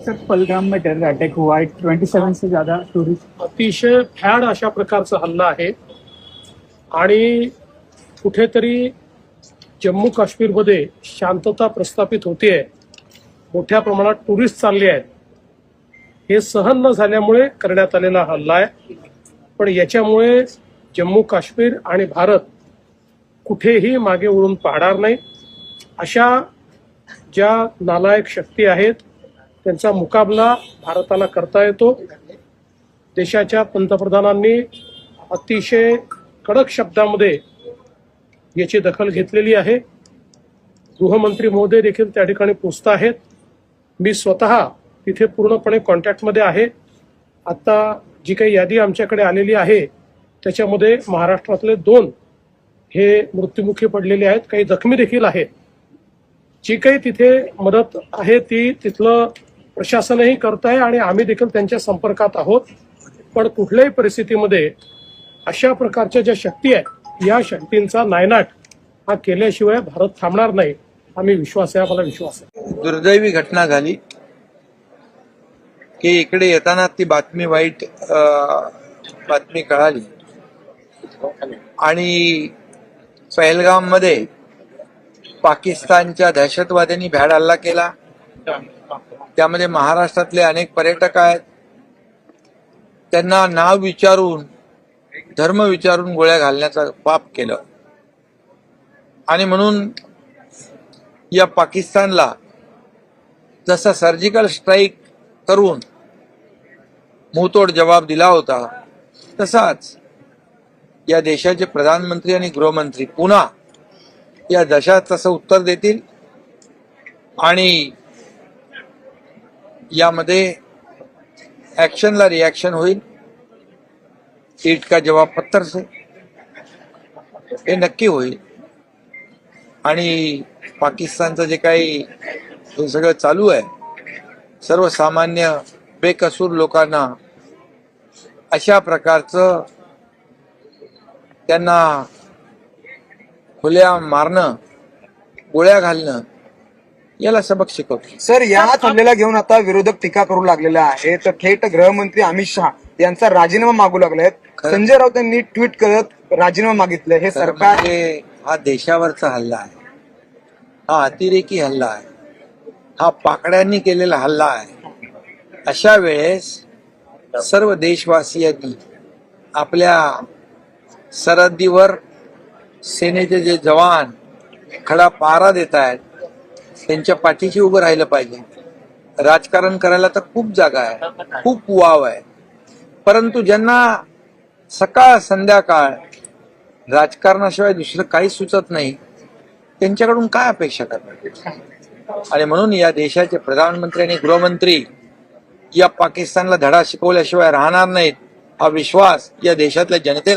Sir पलगाम में terror attack हुआ है 27 से ज्यादा टूरिस्ट अतिशय फॅड अशा प्रकारचा हल्ला आहे. आणि कुठेतरी जम्मू काश्मीरमध्ये शांतता प्रस्थापित होतीये. मोठ्या प्रमाणात टुरिस्ट चालले आहेत. हे सहन न झाल्यामुळे करण्यात आलेला हल्ला आहे. पण याच्यामुळे जम्मू काश्मीर आणि भारत कुठेही मागे वळून पाहणार नाही. अशा ज्या नालायक शक्ती आहेत त्यांचा मुकाबला भारताला करता येतो. देशाच्या पंतप्रधानांनी अतिशय कडक शब्दामध्ये याची दखल घेतलेली आहे. गृहमंत्री महोदय देखील त्या ठिकाणी पोचत आहेत. मी स्वतः तिथे पूर्णपणे कॉन्टॅक्टमध्ये आहे. आता जी काही यादी आमच्याकडे आलेली आहे त्याच्यामध्ये महाराष्ट्रातले दोन हे मृत्युमुखी पडलेले आहेत. काही जखमी देखील आहेत. जी काही तिथे मदत आहे ती तिथलं प्रशासनही करत आहे आणि आम्ही देखील त्यांच्या संपर्कात आहोत. पण कुठल्याही परिस्थितीमध्ये अशा प्रकारच्या ज्या शक्ती आहेत या शक्तींचा नायनाट हा केल्याशिवाय भारत थांबणार नाही आम्ही विश्वास आहे आम्हाला विश्वास आहे. दुर्दैवी घटना झाली की इकडे येताना ती बातमी वाईट बातमी कळाली. आणि पहलगाममध्ये पाकिस्तानच्या दहशतवाद्यांनी भ्याड हल्ला केला. त्यामध्ये महाराष्ट्रातले अनेक पर्यटक आहेत. त्यांना नाव विचारून धर्म विचारून गोळ्या घालण्याचा पाप केलं. आणि म्हणून या पाकिस्तानला जसा सर्जिकल स्ट्राईक करून मुंहतोड जबाब दिला होता तसाच या देशाचे प्रधानमंत्री आणि गृहमंत्री पुन्हा या दशात तसं उत्तर देतील. आणि यामध्ये ऍक्शनला रिॲक्शन होईल. ईट का जवाब पत्थर से हे नक्की होईल. आणि पाकिस्तानचं जे काही हे सगळं चालू आहे सर्वसामान्य बेकसूर लोकांना अशा प्रकारचं त्यांना खुल्या मारणं गोळ्या घालणं याला सबक शिकवतो सर या हल्ल्याला घेऊन आता विरोधक टीका करू लागलेले आहे तर थेट गृहमंत्री अमित शहा यांचा राजीनामा मागू लागले आहेत खरं. संजय राऊत यांनी ट्विट करत राजीनामा मागितलं. हे सरकार सरकार म्हणजे हा देशावरचा हल्ला आहे. हा अतिरेकी हल्ला आहे. हा पाकड्यांनी केलेला हल्ला आहे. अशा वेळेस सर्व देशवासियांनी आपल्या सरहद्दीवर सेनेचे जे जवान खडा पारा देत आहेत त्यांच्या पाठीशी उभं राहिलं पाहिजे. राजकारण करायला तर खूप जागा आहे. खूप वाव आहे. परंतु ज्यांना सकाळ संध्याकाळ राजकारणाशिवाय दुसरं काही सुचत नाही त्यांच्याकडून काय अपेक्षा करणार? आणि म्हणून या देशाचे प्रधानमंत्री आणि गृहमंत्री या पाकिस्तानला धडा शिकवल्याशिवाय राहणार नाहीत हा विश्वास या देशातल्या जनतेला